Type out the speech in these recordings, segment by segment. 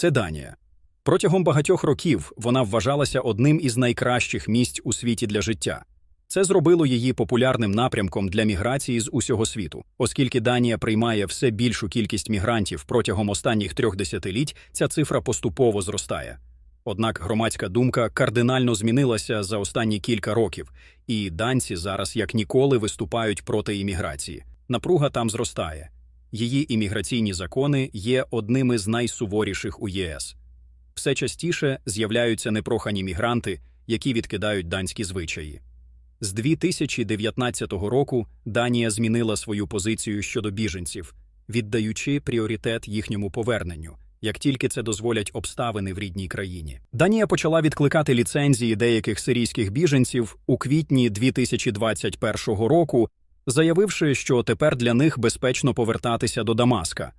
це Данія. Протягом багатьох років вона вважалася одним із найкращих місць у світі для життя. Це зробило її популярним напрямком для міграції з усього світу, оскільки Данія приймає все більшу кількість мігрантів протягом останніх трьох десятиліть, ця цифра поступово зростає. Однак громадська думка кардинально змінилася за останні кілька років, і данці зараз як ніколи виступають проти імміграції. Напруга там зростає. Її імміграційні закони є одними з найсуворіших у ЄС. Все частіше з'являються непрохані мігранти, які відкидають данські звичаї. З 2019 року Данія змінила свою позицію щодо біженців, віддаючи пріоритет їхньому поверненню, як тільки це дозволять обставини в рідній країні. Данія почала відкликати ліцензії деяких сирійських біженців у квітні 2021 року, заявивши, що тепер для них безпечно повертатися до Дамаска.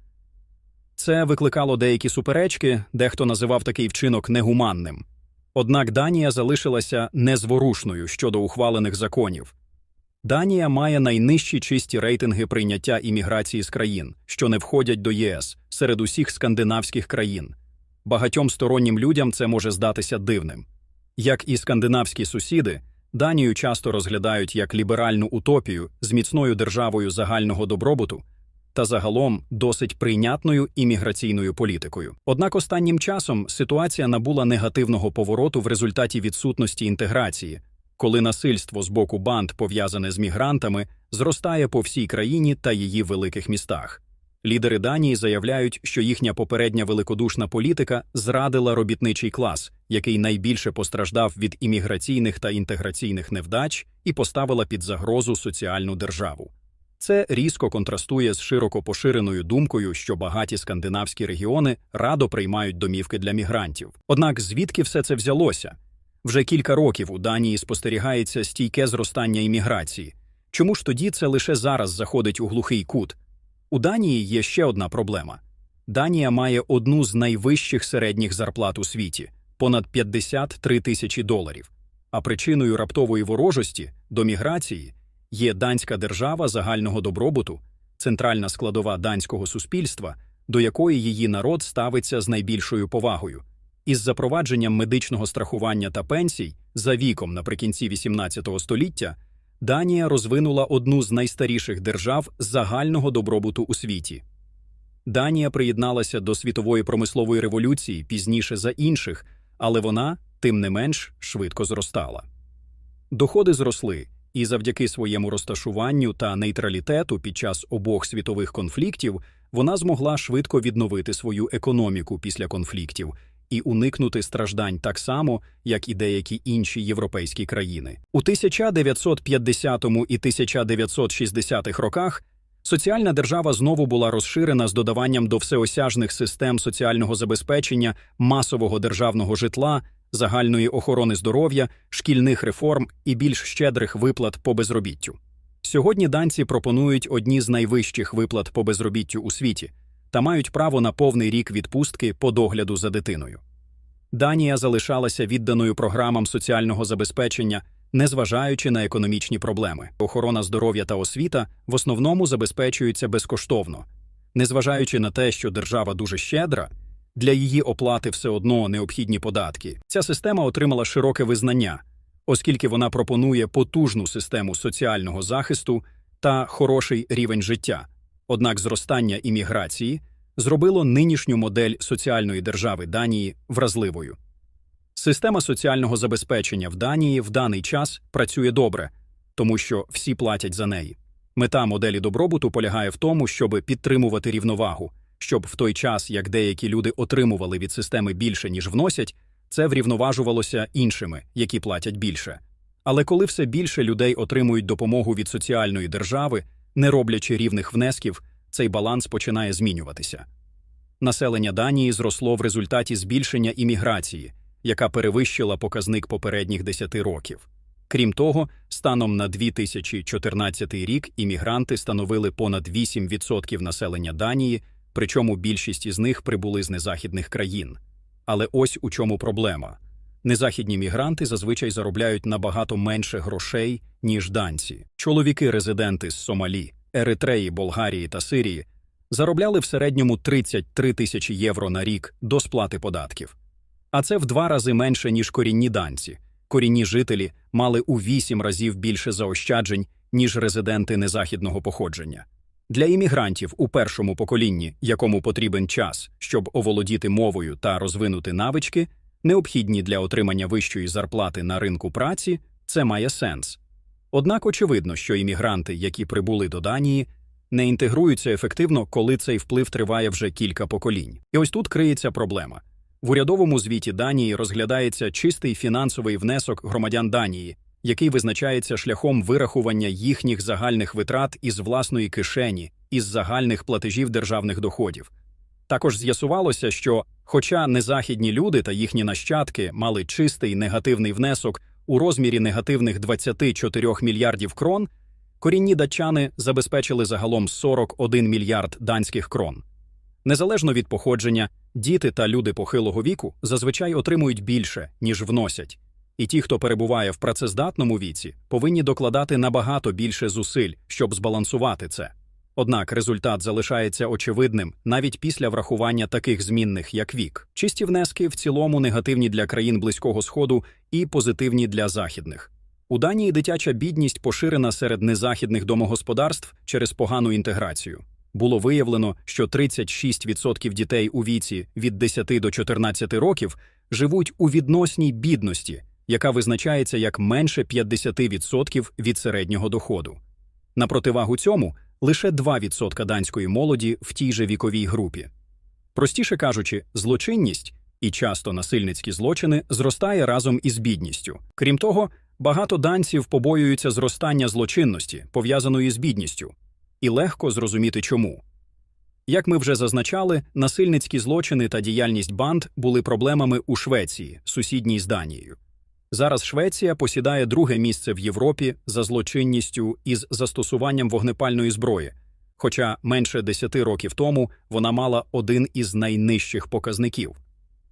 Це викликало деякі суперечки, дехто називав такий вчинок негуманним. Однак Данія залишилася незворушною щодо ухвалених законів. Данія має найнижчі чисті рейтинги прийняття імміграції з країн, що не входять до ЄС серед усіх скандинавських країн. Багатьом стороннім людям це може здатися дивним. Як і скандинавські сусіди, Данію часто розглядають як ліберальну утопію з міцною державою загального добробуту та загалом досить прийнятною імміграційною політикою. Однак останнім часом ситуація набула негативного повороту в результаті відсутності інтеграції, коли насильство з боку банд, пов'язане з мігрантами, зростає по всій країні та її великих містах. Лідери Данії заявляють, що їхня попередня великодушна політика зрадила робітничий клас, який найбільше постраждав від імміграційних та інтеграційних невдач і поставила під загрозу соціальну державу. Це різко контрастує з широко поширеною думкою, що багаті скандинавські регіони радо приймають домівки для мігрантів. Однак звідки все це взялося? Вже кілька років у Данії спостерігається стійке зростання імміграції. Чому ж тоді це лише зараз заходить у глухий кут? У Данії є ще одна проблема: Данія має одну з найвищих середніх зарплат у світі понад 53 тисячі доларів. А причиною раптової ворожості до міграції є данська держава загального добробуту, центральна складова данського суспільства, до якої її народ ставиться з найбільшою повагою. Із запровадженням медичного страхування та пенсій за віком наприкінці XVIII століття Данія розвинула одну з найстаріших держав загального добробуту у світі. Данія приєдналася до світової промислової революції пізніше за інших, але вона, тим не менш, швидко зростала. Доходи зросли, і завдяки своєму розташуванню та нейтралітету під час обох світових конфліктів вона змогла швидко відновити свою економіку після конфліктів і уникнути страждань так само, як і деякі інші європейські країни. У 1950 і 1960 роках соціальна держава знову була розширена з додаванням до всеосяжних систем соціального забезпечення, масового державного житла, загальної охорони здоров'я, шкільних реформ і більш щедрих виплат по безробіттю. Сьогодні данці пропонують одні з найвищих виплат по безробіттю у світі та мають право на повний рік відпустки по догляду за дитиною. Данія залишалася відданою програмам соціального забезпечення, незважаючи на економічні проблеми. Охорона здоров'я та освіта в основному забезпечуються безкоштовно, незважаючи на те, що держава дуже щедра, для її оплати все одно необхідні податки. Ця система отримала широке визнання, оскільки вона пропонує потужну систему соціального захисту та хороший рівень життя. Однак зростання імміграції зробило нинішню модель соціальної держави Данії вразливою. Система соціального забезпечення в Данії в даний час працює добре, тому що всі платять за неї. Мета моделі добробуту полягає в тому, щоб підтримувати рівновагу, щоб в той час, як деякі люди отримували від системи більше, ніж вносять, це врівноважувалося іншими, які платять більше. Але коли все більше людей отримують допомогу від соціальної держави, не роблячи рівних внесків, цей баланс починає змінюватися. Населення Данії зросло в результаті збільшення імміграції, яка перевищила показник попередніх 10 років. Крім того, станом на 2014 рік іммігранти становили понад 8% населення Данії, причому більшість із них прибули з незахідних країн. Але ось у чому проблема. Незахідні мігранти зазвичай заробляють набагато менше грошей, ніж данці. Чоловіки-резиденти з Сомалі, Еритреї, Болгарії та Сирії заробляли в середньому 33 тисячі євро на рік до сплати податків. А це в два рази менше, ніж корінні данці. Корінні жителі мали у вісім разів більше заощаджень, ніж резиденти незахідного походження. Для іммігрантів у першому поколінні, якому потрібен час, щоб оволодіти мовою та розвинути навички, необхідні для отримання вищої зарплати на ринку праці, це має сенс. Однак очевидно, що іммігранти, які прибули до Данії, не інтегруються ефективно, коли цей вплив триває вже кілька поколінь. І ось тут криється проблема. В урядовому звіті Данії розглядається чистий фінансовий внесок громадян Данії, який визначається шляхом вирахування їхніх загальних витрат із власної кишені, із загальних платежів державних доходів. Також з'ясувалося, що, хоча незахідні люди та їхні нащадки мали чистий негативний внесок у розмірі негативних 24 мільярдів крон, корінні датчани забезпечили загалом 41 мільярд данських крон. Незалежно від походження, діти та люди похилого віку зазвичай отримують більше, ніж вносять. І ті, хто перебуває в працездатному віці, повинні докладати набагато більше зусиль, щоб збалансувати це. Однак результат залишається очевидним навіть після врахування таких змінних, як вік. Чисті внески в цілому негативні для країн Близького Сходу і позитивні для західних. У Данії дитяча бідність поширена серед незахідних домогосподарств через погану інтеграцію. Було виявлено, що 36% дітей у віці від 10 до 14 років живуть у відносній бідності, яка визначається як менше 50% від середнього доходу. На противагу цьому лише 2% данської молоді в тій же віковій групі. Простіше кажучи, злочинність і часто насильницькі злочини зростає разом із бідністю. Крім того, багато данців побоюються зростання злочинності, пов'язаної з бідністю, і легко зрозуміти чому. Як ми вже зазначали, насильницькі злочини та діяльність банд були проблемами у Швеції, сусідній з Данією. Зараз Швеція посідає друге місце в Європі за злочинністю із застосуванням вогнепальної зброї, хоча менше 10 років тому вона мала один із найнижчих показників.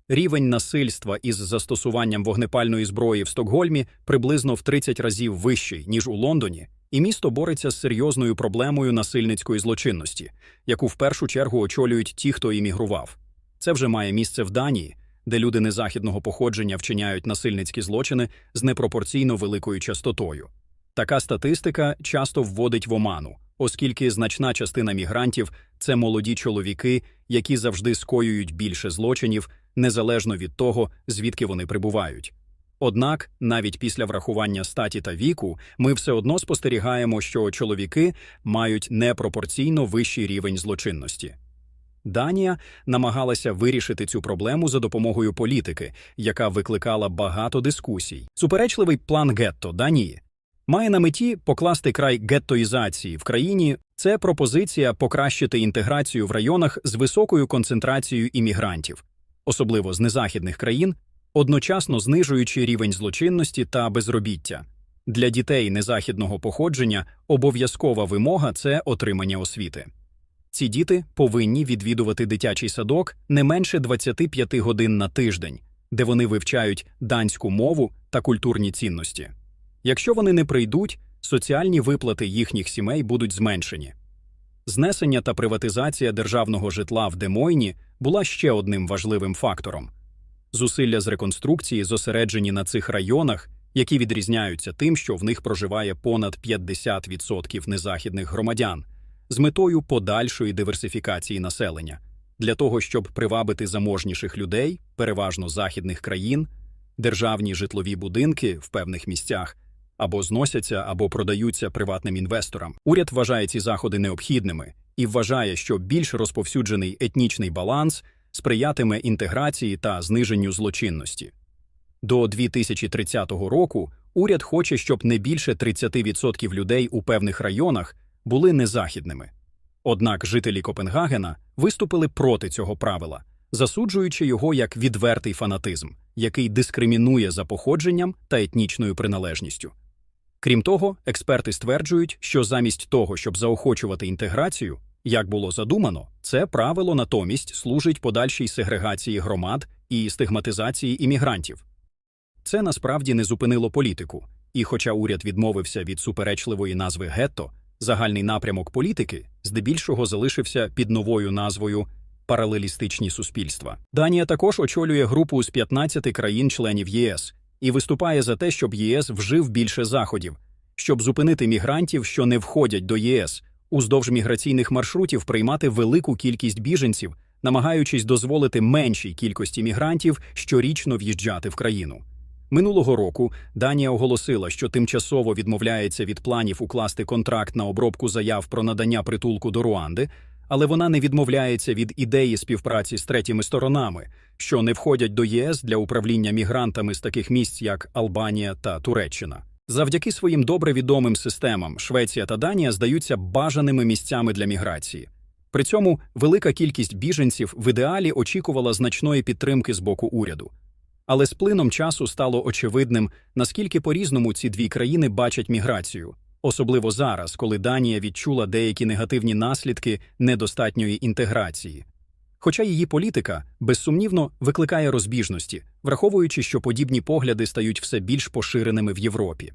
Рівень насильства із застосуванням вогнепальної зброї в Стокгольмі приблизно в 30 разів вищий, ніж у Лондоні, і місто бореться з серйозною проблемою насильницької злочинності, яку в першу чергу очолюють ті, хто іммігрував. Це вже має місце в Данії, де люди незахідного походження вчиняють насильницькі злочини з непропорційно великою частотою. Така статистика часто вводить в оману, оскільки значна частина мігрантів це молоді чоловіки, які завжди скоюють більше злочинів, незалежно від того, звідки вони прибувають. Однак, навіть після врахування статі та віку, ми все одно спостерігаємо, що чоловіки мають непропорційно вищий рівень злочинності. Данія намагалася вирішити цю проблему за допомогою політики, яка викликала багато дискусій. Суперечливий план гетто Данії має на меті покласти край геттоїзації в країні. Це пропозиція покращити інтеграцію в районах з високою концентрацією іммігрантів, особливо з незахідних країн, одночасно знижуючи рівень злочинності та безробіття. Для дітей незахідного походження обов'язкова вимога це отримання освіти. Ці діти повинні відвідувати дитячий садок не менше 25 годин на тиждень, де вони вивчають данську мову та культурні цінності. Якщо вони не прийдуть, соціальні виплати їхніх сімей будуть зменшені. Знесення та приватизація державного житла в Демойні була ще одним важливим фактором. Зусилля з реконструкції зосереджені на цих районах, які відрізняються тим, що в них проживає понад 50% незахідних громадян з метою подальшої диверсифікації населення для того, щоб привабити заможніших людей, переважно західних країн, державні житлові будинки в певних місцях або зносяться, або продаються приватним інвесторам. Уряд вважає ці заходи необхідними і вважає, що більш розповсюджений етнічний баланс сприятиме інтеграції та зниженню злочинності. До 2030 року уряд хоче, щоб не більше 30% людей у певних районах були незахідними. Однак жителі Копенгагена виступили проти цього правила, засуджуючи його як відвертий фанатизм, який дискримінує за походженням та етнічною приналежністю. Крім того, експерти стверджують, що замість того, щоб заохочувати інтеграцію, як було задумано, це правило натомість служить подальшій сегрегації громад і стигматизації іммігрантів. Це насправді не зупинило політику, і хоча уряд відмовився від суперечливої назви гетто, Загальний напрямок політики здебільшого залишився під новою назвою паралелістичні суспільства. Данія також очолює групу з 15 країн-членів ЄС і виступає за те, щоб ЄС вжив більше заходів, щоб зупинити мігрантів, що не входять до ЄС, уздовж міграційних маршрутів приймати велику кількість біженців, намагаючись дозволити меншій кількості мігрантів щорічно в'їжджати в країну. Минулого року Данія оголосила, що тимчасово відмовляється від планів укласти контракт на обробку заяв про надання притулку до Руанди, але вона не відмовляється від ідеї співпраці з третіми сторонами, що не входять до ЄС для управління мігрантами з таких місць, як Албанія та Туреччина. Завдяки своїм добре відомим системам Швеція та Данія здаються бажаними місцями для міграції. При цьому велика кількість біженців в ідеалі очікувала значної підтримки з боку уряду. Але з плином часу стало очевидним, наскільки по-різному ці дві країни бачать міграцію, особливо зараз, коли Данія відчула деякі негативні наслідки недостатньої інтеграції. Хоча її політика, безсумнівно, викликає розбіжності, враховуючи, що подібні погляди стають все більш поширеними в Європі.